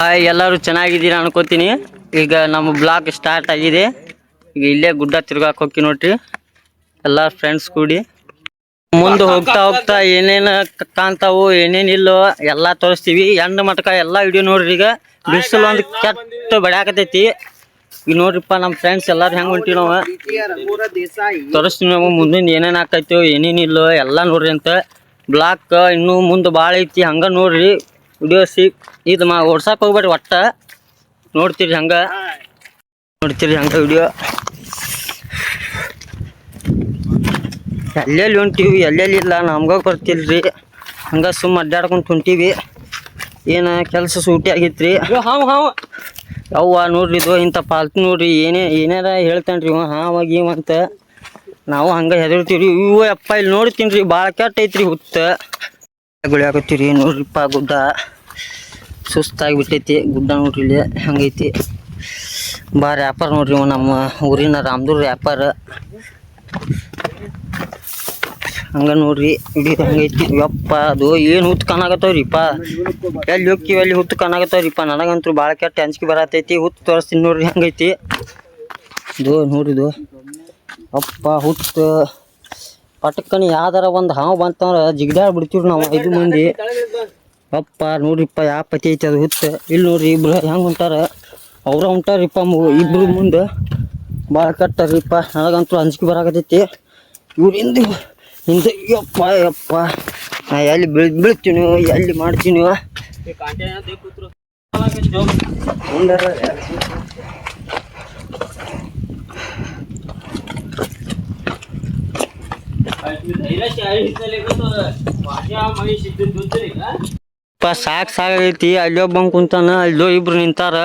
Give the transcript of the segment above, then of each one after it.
Hi, ಎಲ್ಲರೂ ಚೆನ್ನಾಗಿದ್ದೀರಾ ಅನ್ಕೋತೀನಿ. ಈಗ ನಮ್ಮ ಬ್ಲಾಗ್ ಸ್ಟಾರ್ಟ್ ಆಗಿದೆ. ಈಗ ಇಲ್ಲೇ ಗುಡ್ಡ ತಿರ್ಗಾಕ್ ಹೋಗಿ ನೋಡ್ರಿ. ಎಲ್ಲ ಫ್ರೆಂಡ್ಸ್ ಕೂಡಿ. ಮುಂದೆ ಹೋಗ್ತಾ ಹೋಗ್ತಾ ಏನೇನು ಕಾಣ್ತಾವು ಏನೇನಿಲ್ಲೋ ಎಲ್ಲ ತೋರಿಸ್ತೀವಿ. ಎಂಡ್ ಮಟ್ಕ ಎಲ್ಲ ವಿಡಿಯೋ ನೋಡ್ರಿ ಈಗ. ಬಿಸಿಲು ಒಂದು ಕೆಟ್ಟ ಬಡ್ಯಾಕತೈತಿ ಈಗ ನೋಡ್ರಿಪ್ಪ ನಮ್ಮ ಫ್ರೆಂಡ್ಸ್ ಎಲ್ಲಾರು ಹೆಂಗೆ ಹೊಂಟಿ ನಾವು. ತೋರಿಸ್ತೀವಿ ನಾವು ಮುಂದಿನ ಏನೇನು ಆಕೈತೋ ಏನೇನಿಲ್ಲೋ ಎಲ್ಲ ನೋಡ್ರಿ ಅಂತ. ಬ್ಲಾಕ್ ಇನ್ನೂ ಮುಂದೆ ಭಾಳ ಐತಿ. ಹಂಗೆ ನೋಡ್ರಿ. ವಿಡಿಯೋ ಸಿ ಇದು ಮಾ ಓಡ್ಸಕ್ಕೆ ಹೋಗ್ಬೇಡ್ರಿ ಒಟ್ಟ. ನೋಡ್ತೀರಿ ಹಂಗ. ನೋಡ್ತೀರಿ ಹಂಗ ವಿಡಿಯೋ ಎಲ್ಲೆಲ್ಲಿ ಹೊಂಟೀವಿ ಎಲ್ಲೆಲ್ಲಿ ಇಲ್ಲ ನಮ್ಗ ಬರ್ತಿಲ್ರಿ ಹಂಗ ಸುಮ್ಮ ಅಡ್ಡಾಡ್ಕೊಂಡು ಹೊಂಟೀವಿ ಏನು ಕೆಲಸ ಸೂಟಿ ಆಗೈತ್ರಿ. ಯವ್ವ ನೋಡ್ರಿ ಇದು ಇಂಥ ಪಾಲ್ತು ನೋಡ್ರಿ. ಏನೇ ಏನಾರ ಹೇಳ್ತಾನ್ರಿ ಇವ ಹಾವ ಗೀವಂತ ನಾವು ಹಂಗ ಹೆದರ್ತೀವಿ ಇವು ಅಪ್ಪ ಇಲ್ಲಿ ನೋಡ್ತೀನಿ ರೀ ಭಾಳ ಕೆಟ್ಟ ಐತ್ರಿ ಹುತ್ತ. ಗುಳಿಯಾಕತ್ತೀರಿ ನೋಡ್ರಿಪ್ಪ ಗುಡ್ಡ ಸುಸ್ತಾಗಿ ಬಿಟ್ಟೈತಿ ಗುಡ್ಡ ನೋಡ್ರಿ ಇಲ್ಲಿ, ಹಂಗೈತಿ. ಬಾ ರ್ಯಾಪರ್ ನೋಡ್ರಿ ಇವ ನಮ್ಮ ಊರಿನ ರಾಮದೂರ್ ರ್ಯಾಪರ್ ಹಂಗ ನೋಡ್ರಿ ಇಡೀ ಹಂಗೈತಿ. ಯಪ್ಪ, ಅದು ಏನು ಹುತ್ತು ಕಾಣಾಗತ್ತವ್ರಿಪ್ಪ. ಎಲ್ಲಿ ಹೋಗ್ತೀವಿ, ಅಲ್ಲಿ ಹುತ್ತು ಕಾಣಾಗತ್ತವ್ರಿಪ್ಪ. ನನಗಂತೂ ಭಾಳ ಕೆಟ್ಟ ಅಂಜಿಕೆ ಬರತೈತಿ. ಹುತ್ತು ತೋರಿಸ್ತೀನಿ ನೋಡ್ರಿ, ಹಂಗೈತಿ. ಇದು ನೋಡಿದು ಅಪ್ಪ ಹುಟ್ಟು ಪಟಕ್ಕನಿ ಯಾವ್ದಾರ ಒಂದು ಹಾವು ಬಂತಂದ್ರೆ ಜಿಗ್ದಾಡ್ ಬಿಡ್ತೀವಿ ನಾವು ಐದು ಮಂದಿ. ಅಪ್ಪ ನೋಡ್ರಿಪ್ಪ ಯಾವ ಪತಿ ಐತಿ ಅದು ಹುತ್ತ. ಇಲ್ಲಿ ನೋಡ್ರಿ ಇಬ್ರು ಹೆಂಗೆ ಹೊಂಟಾರ ಅವ್ರ ಹೊಂಟಾರಿಪ್ಪ ಇಬ್ರು ಮುಂದೆ. ಭಾಳ ಕಟ್ಟಾರಿಪ್ಪ. ನನಗಂತೂ ಅಂಜಿಕೆ ಬರಾಕತೈತಿ ಇವ್ರಿಂದ ಹಿಂದೆ ಹಿಂದೆ ಯಪ್ಪ ಯಪ್ಪ. ನಾ ಎಲ್ಲಿ ಬೀಳ್ ಬೀಳ್ತೀನಿ ಎಲ್ಲಿ ಮಾಡ್ತೀನಿ. ಪ ಸಾಕ್ ಸಾಗೈತಿ ಅಲ್ಲೊಬ್ಬ ಕುಂತಾನ. ಅಲ್ಲೋ ಇಬ್ರು ನಿಂತಾರ.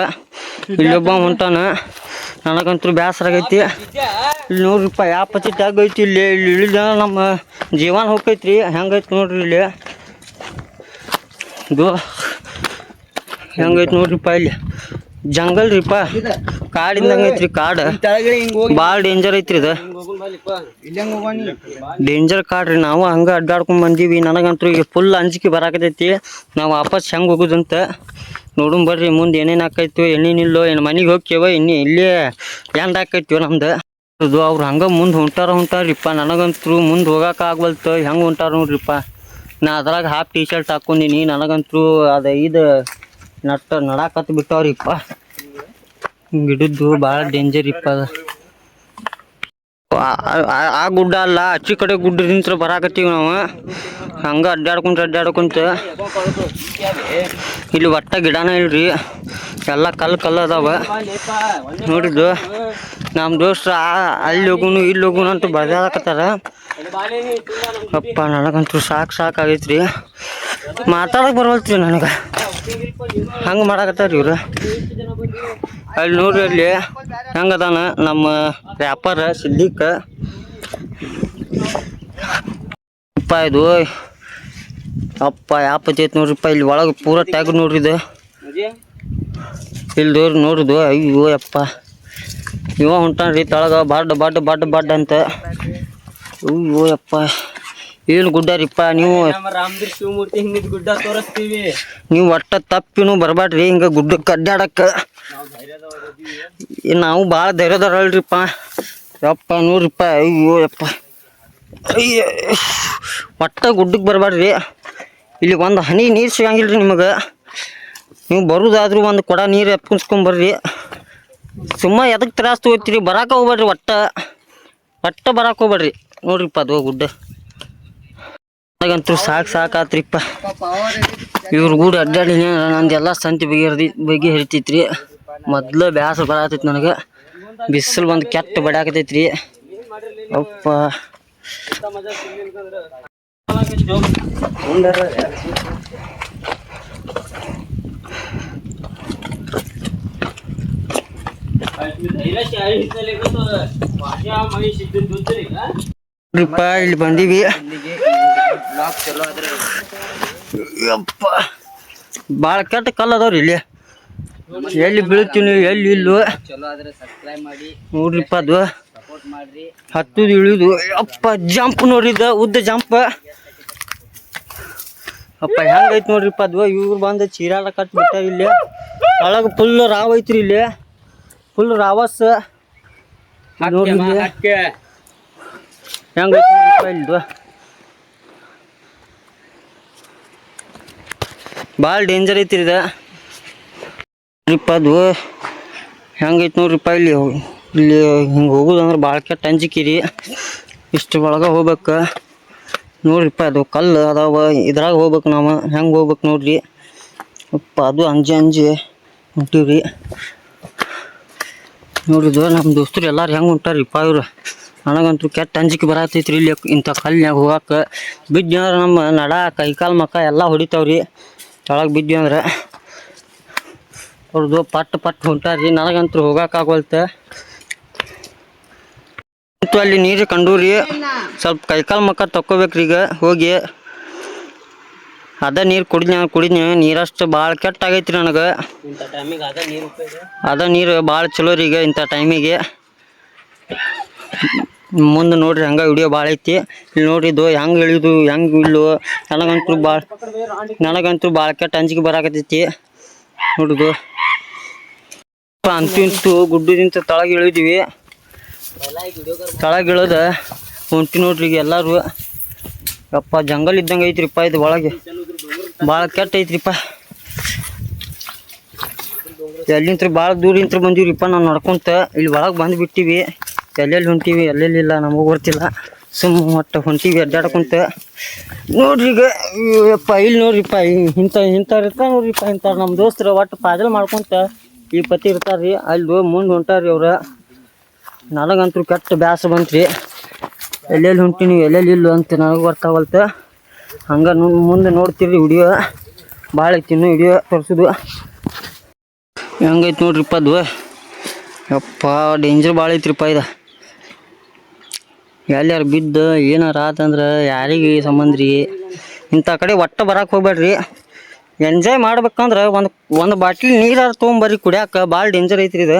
ಇಲ್ಲೊಬ್ಬ ಹೊಂಟಾನ. ನನಗಂತೂ ಬೇಸರ ಆಗೈತಿ. ಇಲ್ಲಿ ರೂಪಾಯಿ ಯಾವ ಪತಿ ಐತಿ ಇಲ್ಲಿ? ಇಲ್ಲಿ ಇಳಿದ ನಮ್ಮ ಜೀವನ ಹೋಗೈತ್ರಿ. ಹೆಂಗೈತಿ ನೋಡ್ರಿ ಇಲ್ಲಿ? ಇದು ಹೆಂಗೈತಿ ನೋಡ್ರಿಪ್ಪ ಇಲ್ಲಿ? ಜಂಗಲ್ ರೀಪ್ಪ ಇದ್ದಂಗ ಐತ್ರಿ ಕಾಡ್. ಭಾಳ ಡೇಂಜರ್ ಐತ್ರಿ ಇದು. ಡೇಂಜರ್ ಕಾಡ್ರಿ ನಾವು ಹಂಗ ಅಡ್ಡಾಡ್ಕೊಂಡ್ ಬಂದೀವಿ. ನನಗಂತೂ ಈಗ ಫುಲ್ ಅಂಜಿಕೆ ಬರಾಕತೈತಿ ನಾವು ವಾಪಸ್ ಹೆಂಗ್ ಹೋಗುದಂತ. ನೋಡೋಣ ಬರ್ರಿ ಮುಂದೆ ಏನೇನು ಆಕೈತಿ ಏನೇನಿಲ್ಲೋ ಏನು ಮನೆಗೆ ಹೋಗ್ತೇವ ಇನ್ನೇ ಇಲ್ಲೇ ಎಂಡ್ ಹಾಕೈತಿವ ನಮ್ದು. ಅದು ಅವ್ರು ಹಂಗ ಮುಂದೆ ಹೊಂಟಾರ ಹೊಂಟಾರಿಪ್ಪ ನನಗಂತೂ ಮುಂದೆ ಹೋಗಕ್ಕೆ ಆಗ್ವಲ್ತು ಹೆಂಗೆ ಹೊಂಟಾರ ನೋಡ್ರಿಪ್ಪ. ನಾ ಅದ್ರಾಗ ಹಾಫ್ ಟಿ ಶರ್ಟ್ ಹಾಕೊಂಡಿನಿ. ನನಗಂತೂ ಅದು ಇದು ನಟ್ಟ ನಡಾಕತ್ ಬಿಟ್ಟವ್ರಿಪ್ಪ. ಗಿಡದ್ದು ಭಾಳ ಡೇಂಜರ್ ಇಪ್ಪ ಆ- ಗುಡ್ಡ ಅಲ್ಲ, ಅಚ್ಚಿ ಕಡೆ ನಿಂತ್ರ ಬರಾಕತ್ತೀವಿ ನಾವು. ಹಂಗ ಅಡ್ಡಾಡ್ಕೊಂತ ಅಡ್ಡಾಡ್ಕೊಂತ ಇಲ್ಲಿ ಒಟ್ಟ ಗಿಡನ ಇಲ್ರಿ. ಎಲ್ಲ ಕಲ್ಲು ಕಲ್ಲು ಅದಾವ. ನೋಡಿದ್ದು. ನಮ್ಮ ದೋಸ್ತ ಅಲ್ಲಿ ಹೋಗುನು, ಇಲ್ಲಿ ಹೋಗುನು ಅಂತ ಬದಾಕತ್ತಾರ ಅಪ್ಪ, ನನಗಂತೂ ಸಾಕು ಸಾಕಾಗೈತ್ರಿ ಮಾತಾಡಕ್ ಬರವಲ್ತ್ರಿ ನನಗೆ. ಹಂಗೆ ಮಾಡಾಕತ್ತಾರ ಇವ್ರು. ಅಲ್ಲಿ ನೋಡ್ರಿ ಅಲ್ಲಿ ಹೆಂಗದಾನ ನಮ್ಮ ವ್ಯಾಪಾರ ಸಿದ್ದಿಕ್ಕ ಅಪ್ಪ ಇದು ಅಪ್ಪ ಯಾಪ ಐತಿ ನೋಡ್ರಿಪ್ಪ ಇಲ್ಲಿ ಒಳಗೆ ಪೂರ ಟ್ಯಾಗ್ ನೋಡ್ರಿ ಇದು. ಇಲ್ಲಿ ದೂರ ನೋಡಿದು ಅಯ್ಯೋ ಅಪ್ಪ ಇವ ಹೊಂಟಾನ್ರಿ ತಳಗ ಬಡ್ ಬಡ್ ಬಡ್ ಬಡ್ ಅಂತ. ಅಯ್ಯೋ ಅಪ್ಪ ಏನು ಗುಡ್ಡ ರೀಪ್ಪ ನೀವು ಶಿವಮೂರ್ತಿ ಹಿಂಗಿದ್ ಗುಡ್ಡ ತೋರಿಸ್ತೀವಿ. ನೀವು ಒಟ್ಟ ತಪ್ಪಿನೂ ಬರಬಾಡ್ರಿ ಹಿಂಗೆ ಗುಡ್ಡಕ್ಕೆ ಅಡ್ಡಾಡಕ್ಕೆ ಏ, ನಾವು ಭಾಳ ಧೈರ್ಯದವ್ರಲ್ರಿಪ್ಪ. ಯಪ್ಪ ನೋಡ್ರಿಪ್ಪ ಅಯ್ಯೋ, ಯಪ್ಪ. ಅಯ್ಯೋ, ಒಟ್ಟ ಗುಡ್ಡಕ್ಕೆ ಬರಬೇಡ್ರಿ ಇಲ್ಲಿ ಒಂದು ಹನಿ ನೀರು ಸಿಗಂಗಿಲ್ಲ ರೀ ನಿಮಗೆ. ನೀವು ಬರೋದಾದ್ರೂ ಒಂದು ಕೊಡ ನೀರು ಎಪ್ಪಿಸ್ಕೊಂಬರ್ರಿ ಸುಮ್ಮ ಎದಕ್ಕೆ ತ್ರಾಸ ತೊಗೋತೀರಿ? ಬರಕ್ಕೆ ಹೋಗ್ಬೇಡ್ರಿ ಒಟ್ಟ. ಒಟ್ಟ ಬರಕ್ಕೆ ಹೋಗ್ಬೇಡ್ರಿ. ನೋಡ್ರಿಪ್ಪ ಅದು ಗುಡ್ಡ. ನನಗಂತೂ ಸಾಕು ಸಾಕಾತ್ರಿಪ್ಪ ಇವ್ರ ಗೂಡು ಅಡ್ಡಾಡಿ ನಂದೆಲ್ಲ ಸಂತಿ ಬಗೆಹರ್ದಿ ಬಗೆ ಹರಿತೈತ್ರಿ ಮೊದ್ಲು ಬ್ಯಾಸರ ಬರತೈತಿ ನನಗೆ. ಬಿಸಿಲು ಬಂದು ಕೆಟ್ಟ ಬಡಾಕತೈತ್ರಿ ಅಪ್ಪ. ಇಲ್ಲಿ ಬಂದೀವಿ. ಭಾಳ ಕೆಟ್ಟ ಕಲ್ಲು ಇಲ್ಲಿ. ಎಲ್ಲಿ ಬೀಳ್ತೀನಿ ಎಲ್ಲಿ ಇಲ್ಲೋ ಚಲೋ ಆದ್ರೆ ಸಬ್ಸ್ಕ್ರೈಬ್ ಮಾಡಿ. ನೋಡ್ರಿಪ್ಪ ಅದು. ಸಪೋರ್ಟ್ ಮಾಡ್ರಿ. ಹತ್ತುದು ಇಳಿದು. ಅಪ್ಪ ಜಂಪ್ ನೋಡಿದ ಉದ್ದ ಜಂಪ್ ಅಪ್ಪ ಹೆಂಗೈತಿ ನೋಡ್ರಿಪ್ಪ ಅದು. ಇವ್ರು ಬಂದು ಚೀರಾಡ ಕಟ್ ಬಿಟ್ಟಾರ ಇಲ್ಲಿ. ಒಳಗೆ ಫುಲ್ ರಾವ್ ಐತ್ರಿ ಇಲ್ಲಿ. ಫುಲ್ ರಾವಸ್. ನೋಡ್ರಿ ಇಲ್ಲಿ. ಹೆಂಗೈತಿ ನೋಡ್ರಿಪ್ಪ ಇಲ್ದು. ಭಾಳ ಡೇಂಜರ್ ಐತ್ರಿ ಇದು. ನೋಡ್ರಿಪ್ಪ ಅದು ಹೆಂಗೈತೆ ನೋಡ್ರಿಪ್ಪ ಇಲ್ಲಿ ಇಲ್ಲಿ ಹಿಂಗೆ ಹೋಗೋದಂದ್ರೆ ಭಾಳ ಕೆಟ್ಟ ಅಂಜಿಕಿರಿ. ಇಷ್ಟು ಒಳಗೆ ಹೋಗ್ಬೇಕು. ನೋಡ್ರಿಪ್ಪ ಅದು ಕಲ್ಲು ಅದಾವ. ಇದ್ರಾಗ ಹೋಗ್ಬೇಕು ನಾವು. ಹೆಂಗೆ ಹೋಗ್ಬೇಕು ನೋಡ್ರಿ. ಅಪ್ಪ, ಅದು ಅಂಜಿ ಅಂಜಿ ಹೊಂಟೀವ್ರಿ. ನೋಡಿದ್ದು ನಮ್ಮ ದೋಸ್ತರು ಎಲ್ಲರೂ ಹೆಂಗೆ ಹೊಂಟಾರಿಪ್ಪ ಇವ್ರು. ನನಗಂತೂ ಕೆಟ್ಟ ಅಂಜಿಕೆ ಬರತೈತ್ರಿ ಇಲ್ಲಿ ಇಂಥ ಕಲ್ನ್ಯಾಗ ಹೋಗಕ್ಕೆ ಬಿದ್ದು ಅಂದ್ರೆ ನಮ್ಮ ನಡ, ಕೈಕಾಲು ಮಕ್ಕ ಎಲ್ಲ ಹೊಡಿತಾವ್ರಿ. ಕೆಳಗೆ ಬಿದ್ದು ಅಂದ್ರೆ. ಅವ್ರದ್ದು ಪಟ್ ಪಟ್ ಹೊಂಟಾರಿ ನನಗಂತೂ ಹೋಗಾಕಾಗವಲ್ತ ಅಂತೂ ಅಲ್ಲಿ ನೀರು ಕಂಡೂರಿ, ಸ್ವಲ್ಪ ಕೈಕಾಲು ಮಕ್ಕ ತಕ್ಕೋಬೇಕ್ರಿ ಈಗ ಹೋಗಿ. ಅದ ನೀರು ಕುಡಿದ್ನ ಕುಡಿದ್ನ, ನೀರಷ್ಟು ಭಾಳ ಕೆಟ್ಟ ಆಗೈತ್ರಿ ನನಗೆ. ಅದ ನೀರು ಭಾಳ ಚಲೋ ರೀ ಈಗ ಇಂಥ ಟೈಮಿಗೆ. ಮುಂದೆ ನೋಡ್ರಿ ಹಂಗೆ ವಿಡಿಯೋ ಭಾಳ ಐತಿ. ಇಲ್ಲಿ ನೋಡಿದ್ದು ಹೆಂಗೆ ಇಳಿದು, ಹೆಂಗೆ ಇಳು ನನಗಂತೂ ಭಾಳ ನನಗಂತೂ ಭಾಳ ಕೆಟ್ಟ ಅಂಜಿಕೆ ಬರಾಕತ್ತೈತಿ. ನೋಡುದು ಅಂತೂ ಇಂತು ಗುಡ್ಡದಿಂದ ತಳಗ ಇಳಿದಿವಿ. ತಳಗ ಇಳದ ಹೊಂಟಿ ನೋಡ್ರಿ ಈಗ ಎಲ್ಲರೂ. ಯಪ್ಪ, ಜಂಗಲ್ ಇದ್ದಂಗೆ ಐತ್ರಿಪ್ಪ ಇದು ಒಳಗೆ. ಭಾಳ ಕೆಟ್ಟ ಐತ್ರಿಪ್ಪ. ಎಲ್ಲಿಂತ್ರ ಭಾಳ ದೂರಿಂತ್ರ ಬಂದೀವ್ರಿಪ್ಪ ನಾವು ನಡ್ಕೊಂತ. ಇಲ್ಲಿ ಒಳಗೆ ಬಂದು ಬಿಟ್ಟಿವಿ. ಎಲ್ಲೆಲ್ಲಿ ಹೊಂಟೀವಿ ಎಲ್ಲೆಲ್ಲಿಲ್ಲ ನಮಗೆ ಗೊತ್ತಿಲ್ಲ. ಸುಮ್ಮ ಒಟ್ಟು ಹೊಂಟೀವಿ, ಅಡ್ಡಾಡ್ಕೊಂತ. ನೋಡ್ರಿ ಈಗ, ಯಪ್ಪ, ಇಲ್ಲಿ ನೋಡ್ರಿಪ್ಪ ಇಂಥ ಇಂಥವ್ರು ಇರ್ತಾರ ನೋಡ್ರಿಪ್ಪ ಇಂಥ ನಮ್ಮ ದೋಸ್ತರು ಒಟ್ಟು ಪಾದಲ್ ಮಾಡ್ಕೊಂತ. ಈ ಪತಿ ಇರ್ತಾರ್ರಿ, ಅಲ್ಲಿ ಮುಂದೆ ಹೊಂಟಾರ್ರಿ ಅವ್ರ. ನನಗಂತೂ ಕೆಟ್ಟ ಬ್ಯಾಸ ಬಂತ್ರಿ. ಎಲ್ಲೆಲ್ಲಿ ಹೊಂಟೀನಿ, ಎಲ್ಲೆಲ್ಲಿ ಇಲ್ಲ ಅಂತ ನನಗೆ ಬರ್ತಾವಲ್ತ ಹಂಗೆ ಮುಂದೆ ನೋಡ್ತೀರಿ ವಿಡಿಯೋ. ಭಾಳ ಐತಿ ಇನ್ನೂ ವಿಡಿಯೋ ತೋರಿಸೋದು. ಹೆಂಗೈತೆ ನೋಡ್ರಿಪ್ಪ ಅದು ಯಪ್ಪ ಡೇಂಜರ್ ಭಾಳ ಐತ್ರಿಪ್ಪ ಇದು. ಎಲ್ಲಾರು ಬಿದ್ದು ಏನಾರ ಆತಂದ್ರೆ ಯಾರಿಗೆ ಸಂಬಂಧ ರೀ? ಇಂಥ ಕಡೆ ಒಟ್ಟು ಬರಕ್ಕೆ ಹೋಗ್ಬೇಡ್ರಿ. ಎಂಜಾಯ್ ಮಾಡ್ಬೇಕಂದ್ರೆ ಒಂದು ಒಂದು ಬಾಟ್ಲಿ ನೀರಾರು ತೊಗೊಂಬರ್ರಿ ಕುಡಿಯಾಕ, ಭಾಳ ಡೇಂಜರ್ ಐತ್ರಿ ಇದು.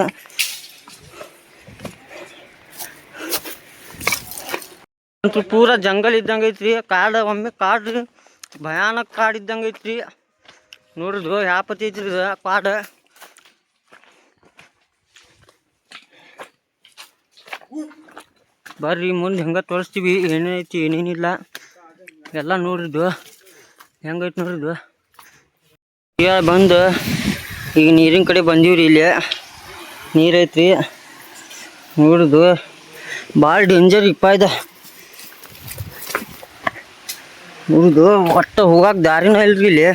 ಅಂತೂ ಪೂರ ಜಂಗಲ್ ಇದ್ದಂಗೆ ಐತ್ರಿ, ಕಾಡು ಒಮ್ಮೆ ಕಾಡು, ಭಯಾನಕ ಕಾಡು ಇದ್ದಂಗೆ ಐತ್ರಿ. ನೋಡಿದ್ರು ಯಾಪತಿ ಐತ್ರಿ ಇದು, ಕಾಡು. ಬರ್ರಿ, ಮುಂದೆ ಹೆಂಗೆ ತೋರಿಸ್ತೀವಿ ಏನೇನೈತಿ ಏನೇನಿಲ್ಲ. ಎಲ್ಲ ನೋಡಿದ್ದು ಹೆಂಗೈತಿ ನೋಡಿದ್ದು ಈಗ ಬಂದು, ಈಗ ನೀರಿನ ಕಡೆ ಬಂದೀವ್ರಿ ಇಲ್ಲಿ. ನೀರು ನೋಡುದು ಭಾಳ ಡೇಂಜರ್ ಇಪ್ಪ ಇದೆ. ನೋಡುದು, ಒಟ್ಟು ಹೋಗಾಕ ದಾರಿನ ಇಲ್ರಿ ಇಲ್ಲಿ.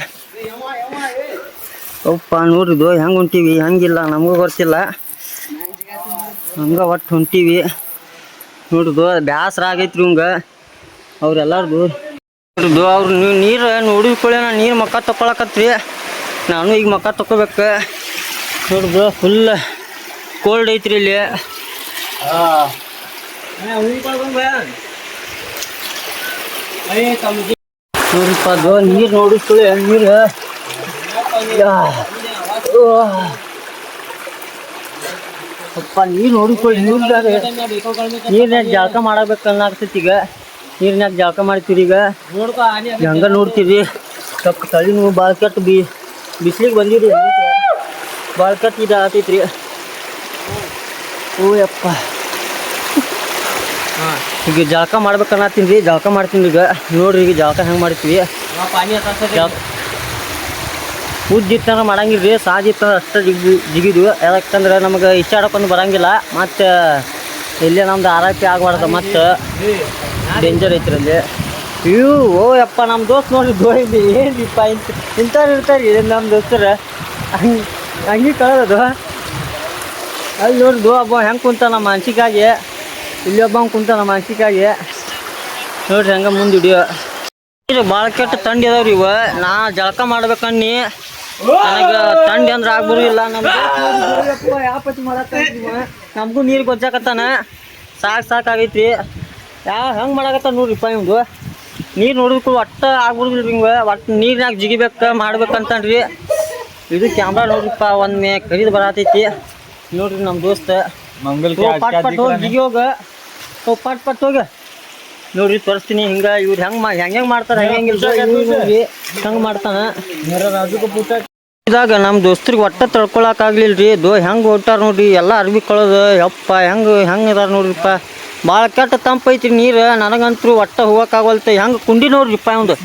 ಅಪ್ಪ ನೋಡಿದು, ಹೆಂಗೆ ಹೊಂಟೀವಿ, ಹೆಂಗಿಲ್ಲ, ನಮಗೂ ಗೊತ್ತಿಲ್ಲ. ಹಂಗೆ ಒಟ್ಟು ಹೊಂಟೀವಿ. ನೋಡುದು, ಬ್ಯಾಸರ ಆಗೈತ್ರಿ ಹಂಗ ಅವ್ರೆಲ್ಲಾರ್ದು. ಅವ್ರು ನೀವು ನೀರು ನೋಡಿಕೊಳ್ಳೆ ನಾನು ನೀರು ಮಕ್ಕ ತಗೊಳಕತ್ರಿ ನಾನು ಈಗ ಮಕ್ಕ ತೊಗೋಬೇಕು ನೋಡುದು ಫುಲ್ ಕೋಲ್ಡ್ ಐತ್ರಿ ಇಲ್ಲಿ. ನೋಡ್ರಿಪ್ಪ ಅದು ನೀರು ನೋಡಿಸ್ಕೊಳ್ಳಿ ನೀರು. ಅಪ್ಪ ನೀರು ನೋಡಿಕೊಳ್ಳಿ ನೀರು ನೀರ್ನಾಗ ಜಳಕ ಮಾಡಬೇಕು ಅನ್ನಾಗ್ತೈತಿ ಈಗ. ನೀರ್ನಾಗ ಜಳಕ ಮಾಡ್ತೀರಿ ಈಗ. ಹಂಗ ನೋಡ್ತೀರಿ? ಸ್ವಲ್ಪ ತಳಿ ನೀವು ಭಾಳ ಕೆಟ್ಟ ಬಿ. ಬಿಸ್ಲಿಗೆ ಬಂದಿರಿ ಭಾಳ ಕತ್ತಿದ ಆತೈತ್ರಿ. ಓ ಯಪ್ಪ ಈಗ ಜಳಕ ಮಾಡ್ಬೇಕು ಅನ್ನತ್ತೀನಿ ರೀ ಜಳಕ ಮಾಡ್ತೀನಿ ಈಗ. ನೋಡ್ರಿ ಈಗ ಜಳಕ ಹೆಂಗೆ ಮಾಡ್ತೀವಿ. ಉದ್ದಿತ್ತಂದ್ರೆ ಮಾಡಂಗಿಲ್ಲ ರೀ ಸಾಜಿತ್ತಂದ್ರೆ ಅಷ್ಟೇ ಜಿಗಿ ಜಿಗಿದು. ಯಾಕಂದ್ರೆ ನಮಗೆ ಇಚ್ಚಾಡಕ್ಕೊಂದು ಬರಂಗಿಲ್ಲ. ಮತ್ತು ಇಲ್ಲೇ ನಮ್ದು ಆರೋಗ್ಯ ಆಗಬಾರ್ದು ಮತ್ತು ಡೇಂಜರ್ ಐತ್ರಿ ಅಲ್ಲಿ. ಇವು ಓ ಯಪ್ಪ ನಮ್ಮ ದೋಸ್ತ್ ನೋಡ್ರಿ ಏನು ಏನಿಪ್ಪ ಇಂಥ ಇಂಥವ್ರು ಇರ್ತಾರೆ ನಮ್ಮ ದೋಸ್ತರು. ಹಂಗೆ ಹಂಗೆ ಕಳೆದದು ಅಲ್ಲಿ ನೋಡಿದ್ದು ಒಬ್ಬ ಹೆಂಗೆ ಕುಂತ ನಮ್ಮ ಮಾನಸಿಕಾಗಿ ಇಲ್ಲಿ ಒಬ್ಬ ಕುಂತ ನಮ್ಮ ಮಾನಸಿಕಾಗಿ ನೋಡ್ರಿ ಹಂಗೆ ಮುಂದೆ ಹಿಡಿಯೋ. ಇದು ಭಾಳ ಕೆಟ್ಟ ತಂಡಿ ಅದಾವ್ರಿ ಇವ. ನಾ ಜಳಕ ಮಾಡ್ಬೇಕನ್ನಿ ನನಗೆ ತಂಡಿ ಅಂದ್ರೆ ಆಗ್ಬರುದಿಲ್ಲ ನಮ್ಗೆ ಯಾಪತಿ ನಮಗೂ ನೀರು ಗೊಜ್ಜಾಕತ್ತಾನ ಸಾಕು ಸಾಕಾಗೈತಿ ಯಾವ ಹೆಂಗೆ ಮಾಡಾಕತ್ತಾನ ನೋಡ್ರಿಪ್ಪ ಇವ್ದು ನೀರು ನೋಡಿದ್ಕು ಒಟ್ಟ ಆಗ್ಬಿಡುದಿಲ್ಲ ಹಿಂಗೆ ಒಟ್ಟು ನೀರ್ನಾಗ ಜಿಗಿಬೇಕು ಮಾಡ್ಬೇಕಂತನ್ರಿ. ಇದು ಕ್ಯಾಮ್ರಾ ನೋಡ್ರಿಪ್ಪ ಒಮ್ಮೆ ಕರೀದು ಬರತೈತಿ. ನೋಡ್ರಿ ನಮ್ಮ ದೋಸ್ತ. ಮಂಗಲ್ ಪಟ್ ಪಟ್ ಹೋಗಿ ಜಿಗಿ ಹೋಗ. ಪಟ್ ಪಟ್ ಹೋಗ. ನೋಡ್ರಿ ತೋರಿಸ್ತೀನಿ ಹಿಂಗ. ಇವ್ರು ಹೆಂಗ್ ಹೆಂಗ್ ಹೆಂಗ್ ಮಾಡ್ತಾರ ಹೆಂಗ್ ಹೆಂಗಿಲ್ಲ ಹೆಂಗ್ ಮಾಡ್ತಾನ? ಇದಾಗ ನಮ್ಮ ದೋಸ್ತರಿಗೆ ಒಟ್ಟ ತಡ್ಕೊಳಕ್ ಆಗ್ಲಿಲ್ರಿ. ದೋ ಹೆಂಗ್ ಹೊಟ್ಟಾರ ನೋಡ್ರಿ. ಎಲ್ಲ ಅರ್ಬಿ ಕಳೋದು ಯಪ್ಪ ಹೆಂಗ್ ಹೆಂಗ್ ಇದಾರ ನೋಡ್ರಿಪ್ಪ. ಭಾಳ ಕೆಟ್ಟ ತಂಪೈತ್ರಿ ನೀರು. ನನಗಂತೂ ಒಟ್ಟ ಹೋಗಕ್ಕಾಗಲ್ತ ಹೆಂಗ್ ಕುಂಡಿ ನೋಡ್ರಿ ರೂಪಾಯಿ ಒಂದು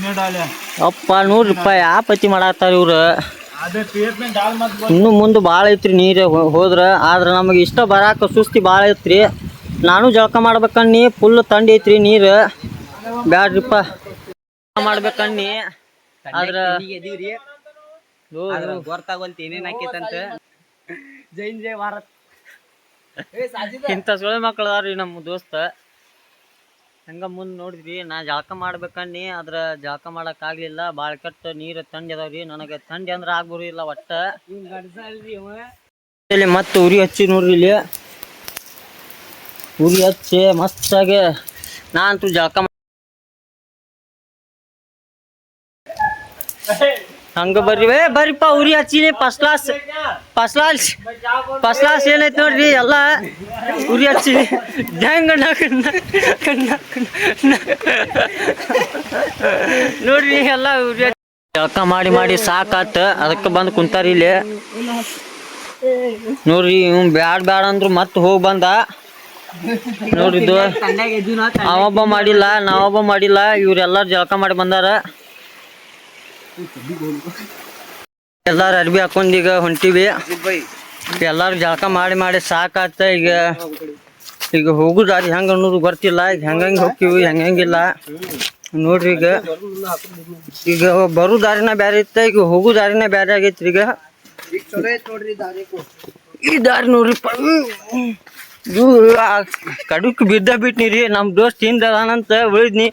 ಅಪ್ಪ ನೂರು ರೂಪಾಯಿ ಆ ಪತಿ ಮಾಡತ್ತಾರ ಇವ್ರು? ಇನ್ನು ಮುಂದೆ ಭಾಳ ಐತ್ರಿ ನೀರು ಹೋದ್ರ. ಆದ್ರೆ ನಮಗೆ ಇಷ್ಟ ಬರಾಕ ಸುಸ್ತಿ ಭಾಳ ಐತ್ರಿ. ನಾನು ಜಳಕ ಮಾಡ್ಬೇಕಣ್ಣಿ ಫುಲ್ ತಂಡಿ ಐತ್ರಿ ನೀರು. ಬ್ಯಾಡ್ರಿಪ್ಪ ಮಾಡ್ಬೇಕಣ್ಣಿ ಆದ್ರ ಗೊತ್ತಾಗೋಲ್ತಿ ಏನೇನ್ ಹಾಕೈತಂತ ಜೈನ್ ಜೈ ಭಾರತ್. ಇಂಥ ಸೊಳ್ಳೆ ಮಕ್ಳು ರೀ ನಮ್ಮ ದೋಸ್ತ. ಹಂಗ ಮುಂದೆ ನೋಡಿದ್ವಿ ನಾ ಜಳಕ ಮಾಡ್ಬೇಕನ್ನಿ ಅದ್ರ ಜಳಕ ಮಾಡಕ್ ಆಗ್ಲಿಲ್ಲ. ಭಾಳ ಕೆಟ್ಟ ನೀರು ತಂಡಿ ಅದಾವ್ರಿ. ನನಗೆ ತಂಡಿ ಆಗ್ಬರು ಇಲ್ಲ ಒಟ್ಟ. ಇಲ್ಲಿ ಮತ್ತೆ ಉರಿ ಹಚ್ಚಿ ನೋಡ್ರಿ ಇಲ್ಲಿ. ಉರಿ ಹಚ್ಚಿ ಮಸ್ತಾಗಿ ನಾ ಅಂತೂ ಜಳಕ ಹಂಗ ಬರ್ರಿ. ಏ, ಬರ್ರಿಪ್ಪ, ಉರಿ ಹಚ್ಚಿನಿ. First class first class first class ಏನೈತಿ ನೋಡ್ರಿ, ಎಲ್ಲ ಉರಿ ಹಚ್ಚಿ ಹೆಂಗ ನೋಡ್ರಿ, ಎಲ್ಲ ಉರಿ ಜಳಕ ಮಾಡಿ ಮಾಡಿ ಸಾಕಾತ. ಅದಕ್ಕೆ ಬಂದು ಕುಂತಾರ ಇಲ್ಲಿ. ನೋಡ್ರಿ ಇವ್ ಬ್ಯಾಡ್, ಬ್ಯಾಡ ಅಂದ್ರು ಮತ್ತೆ ಹೋಗಿ ಬಂದ. ನೋಡ್ರಿ ಇದು, ಅವೊಬ್ಬ ಮಾಡಿಲ್ಲ, ನಾವೊಬ್ಬ ಮಾಡಿಲ್ಲ, ಇವ್ರೆಲ್ಲಾರು ಜಳಕ ಮಾಡಿ ಬಂದಾರ. ಎಲ್ಲಾರು ಅರ್ಬಿ ಹಾಕೊಂಡ್ ಈಗ ಹೊಂಟಿವಿ. ಎಲ್ಲಾರು ಜಳಕ ಮಾಡಿ ಮಾಡಿ ಸಾಕಾತ ಈಗ. ಈಗ ಹೋಗು ದಾರಿ ಹೆಂಗ ಅನ್ನೋದು ಗೊತ್ತಿಲ್ಲ. ಈಗ ಹೆಂಗಂಗ್ ಹೋಗ್ತೀವಿ ಹೆಂಗಂಗಿಲ್ಲ ನೋಡ್ರಿ ಈಗ. ಈಗ ಬರೋ ದಾರಿನ ಬೇರೆ ಇತ್ತ ಈಗ ಹೋಗು ದಾರಿನ ಬೇರೆ ಆಗೈತ್ರಿ ಈಗ. ಈ ದಾರಿ ನೋಡ್ರಿ ಕಡುಕ್ ಬಿದ್ದ ಬಿಟ್ನಿ ರೀ ನಮ್ಮ ದೋಸ್ತ್ ಹಿಂದ ಅದಾನಂತ ಉಳಿದ್ನಿ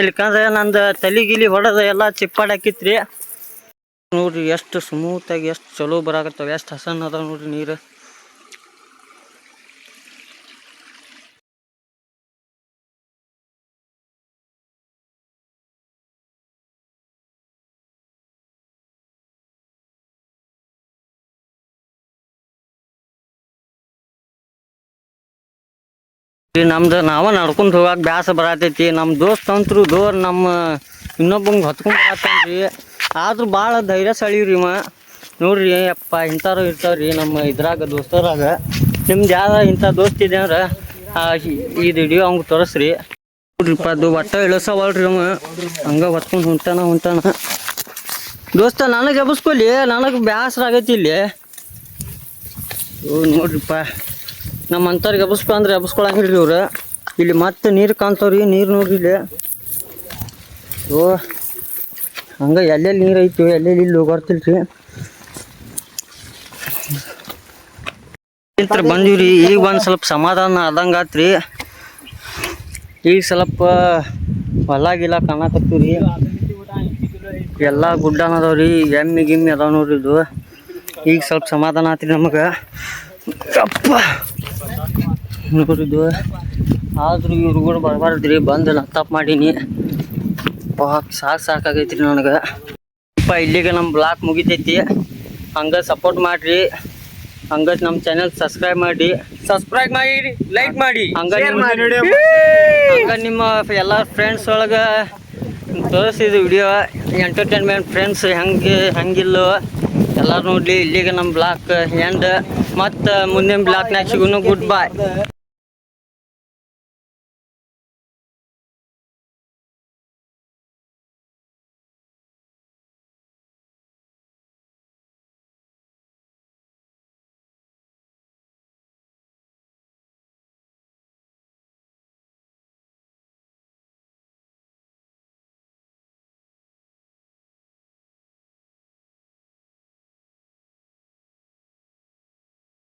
ಇಲ್ಲಿಕಂದ್ರೆ ನಂದು ತಲಿಗಿಲಿ ಹೊಡೆದ ಎಲ್ಲ ಚಿಪ್ಪಾಡ್ ಹಾಕಿತ್ರಿ. ನೋಡ್ರಿ ಎಷ್ಟು ಸ್ಮೂತಾಗಿ ಎಷ್ಟು ಚಲೋ ಬರಾಕತ್ತಾವ, ಎಷ್ಟು ಹಸನ್ ಅದಾವ ನೋಡ್ರಿ ನೀರು. ನಮ್ದು ನಾವ ನಡ್ಕೊಂಡ್ ಹೋಗಾಕ ಬ್ಯಾಸ ಬರತೈತಿ. ನಮ್ಮ ದೋಸ್ತ್ ಅಂತರು ದೋರ್ ನಮ್ಮ ಇನ್ನೊಬ್ಬಂಗೆ ಹೊತ್ಕೊಂಡ್ ಬರತ್ತಾನ್ರಿ ಆದ್ರೂ ಭಾಳ ಸಳೀವ್ರಿ ಇವ. ನೋಡ್ರಿ ಅಪ್ಪ ಇಂಥವ್ರು ಇರ್ತಾವ್ರಿ ನಮ್ಮ ಇದ್ರಾಗ ದೋಸ್ತರಾಗ. ನಿಮ್ದು ಯಾವ ಇಂಥ ದೋಸ್ತ ಇದೆ ಅಂದ್ರೆ ಈ ವಿಡಿಯೋ ಅವ್ಗೆ ತೋರಿಸ್ರಿ. ನೋಡ್ರಿಪ್ಪ, ಅದು ಒಟ್ಟ ಇಳಿಸವಲ್ರಿ ಅವ ಹಂಗೆ ಹೊತ್ಕೊಂಡು ಹೊಂಟಾನ ಹೊಂಟಾನ. ದೋಸ್ತ, ನನಗೆ ಎಬ್ಸ್ಕೊಲಿ, ನನಗೆ ಬ್ಯಾಸರ ಆಗೈತಿ ಇಲ್ಲಿ. ಓ, ನೋಡ್ರಿಪ್ಪ. ನಮ್ಮ ಅಂಥವ್ರಿಗೆ ಎಬ್ಸ್ಕೊ ಅಂದ್ರೆ ಎಬ್ಸ್ಕೊಳಂಗಿಲ್ರಿ ಇವ್ರು. ಇಲ್ಲಿ ಮತ್ತೆ ನೀರು ಕಾಣ್ತಾವ್ರಿ, ನೀರು ನೋಡ್ರಿ ಇಲ್ಲಿ. ಓ, ಹಂಗ ಎಲ್ಲೆಲ್ಲಿ ನೀರು ಐತಿ, ಎಲ್ಲೆಲ್ಲಿ ಇಲ್ಲಿ ಹೋಗಾರ್ತಿಲ್ರಿ ಇಂತ್ರ ಬಂದಿವ್ರಿ, ಈಗ ಒಂದು ಸ್ವಲ್ಪ ಸಮಾಧಾನ ಆದಂಗೆ ಆತ್ರಿ. ಈಗ ಸ್ವಲ್ಪ ಹೊಲ ಗಿಲ ಕಾಣಕತ್ತೀವ್ರಿ ಎಲ್ಲ ಗುಡ್ಡನ ಅದಾವ್ರಿ ಎಮ್ಮಿ ಗಿಮ್ಮಿ ಅದಾವ ನೋಡ್ರಿ ಇದು. ಈಗ ಸ್ವಲ್ಪ ಸಮಾಧಾನ ಆತ್ರಿ ನಮಗೆ. ಅಪ್ಪ ನೋಡಿದ್ದು ಆದ್ರೂ ಇವ್ರು ಕೂಡ ಬರಬಾರ್ದ್ರಿ ಬಂದು ನಾ ತಪ್ಪು ಮಾಡೀನಿ. ಪಾಕ್ ಸಾಕು ಸಾಕಾಗೈತ್ರಿ ನನಗೆ. ಅಪ್ಪ ಇಲ್ಲಿಗೆ ನಮ್ಮ ಬ್ಲಾಕ್ ಮುಗಿತೈತಿ. ಹಂಗೆ ಸಪೋರ್ಟ್ ಮಾಡಿರಿ. ಹಂಗ ನಮ್ಮ ಚಾನೆಲ್ ಸಬ್ಸ್ಕ್ರೈಬ್ ಮಾಡಿ. ಸಬ್ಸ್ಕ್ರೈಬ್ ಮಾಡಿ ಲೈಕ್ ಮಾಡಿ ಹಂಗ ಹಂಗ ನಿಮ್ಮ ಎಲ್ಲ ಫ್ರೆಂಡ್ಸ್ ಒಳಗೆ ತೋರಿಸಿದ ವಿಡಿಯೋ ಎಂಟರ್ಟೈನ್ಮೆಂಟ್ ಫ್ರೆಂಡ್ಸ್ ಹೆಂಗೆ ಹೆಂಗಿಲ್ಲೋ ಎಲ್ಲರೂ ನೋಡಲಿ. ಇಲ್ಲಿಗೆ ನಮ್ಮ ಬ್ಲಾಕ್ ಎಂಡ್ ಮತ್ತು ಮುಂದಿನ ಬ್ಲಾಕ್ನಾಗ ಸಿಗೋನು ಗುಡ್ ಬಾಯ್